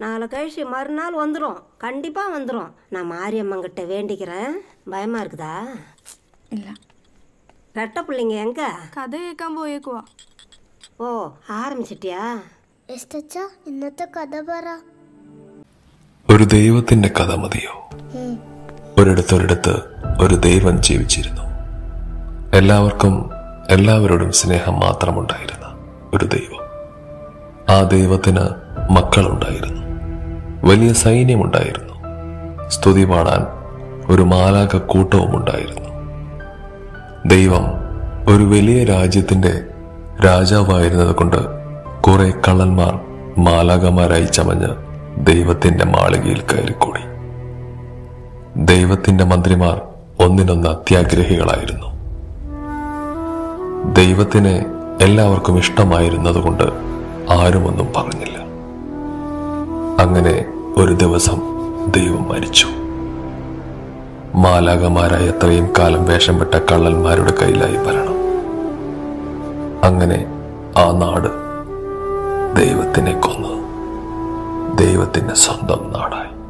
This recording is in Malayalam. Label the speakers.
Speaker 1: நாளை கழிச்சு மறுநாள் வந்துடும் கண்டிப்பாக வந்துடும் நான் மாரியம்மங்கிட்ட வேண்டிக்கிறேன் பயமாக இருக்குதா
Speaker 2: ഇല്ല
Speaker 1: ரெட்டை பிள்ளைங்க எங்க
Speaker 2: കഥ കേൾക്കാൻ പോയേക്കുവാ
Speaker 1: ஓ ஆரம்பிச்சிட்டியா
Speaker 3: എസ്തച്ച ഇന്നത്തെ കഥ പറ
Speaker 4: ഒരു ദൈവത്തിന്റെ കഥ മതിയോ ഒരിടത്തൊരിടത്ത് ഒരു ദൈവം ജീവിച്ചിരുന്നു എല്ലാവർക്കും എല്ലാവരോടും സ്നേഹം മാത്രമുണ്ടായിരുന്ന ഒരു ദൈവം ആ ദൈവത്തിന് മക്കളുണ്ടായിരുന്നു വലിയ സൈന്യമുണ്ടായിരുന്നു. സ്തുതി പാടാൻ ഒരു മാലാക കൂട്ടവും ഉണ്ടായിരുന്നു ദൈവം ഒരു വലിയ രാജ്യത്തിന്റെ രാജാവായിരുന്നത് കൊണ്ട് കുറെ കള്ളന്മാർ മാലാകമാരായി ചമഞ്ഞ് ദൈവത്തിന്റെ മാളികയിൽ കയറിക്കൂടി. ദൈവത്തിന്റെ മന്ത്രിമാർ ഒന്നിനൊന്ന് അത്യാഗ്രഹികളായിരുന്നു. ദൈവത്തിന് എല്ലാവർക്കും ഇഷ്ടമായിരുന്നതുകൊണ്ട് ആരുമൊന്നും പറഞ്ഞില്ല. അങ്ങനെ ഒരു ദിവസം ദൈവം മരിച്ചു. മാലാകമാരായ എത്രയും കാലം വേഷമിട്ട കള്ളന്മാരുടെ കയ്യിലായി ഭരണം. അങ്ങനെ ആ നാട് ദൈവത്തിനെ കൊന്നു. ദൈവത്തിന്റെ സ്വന്തം നാടായി.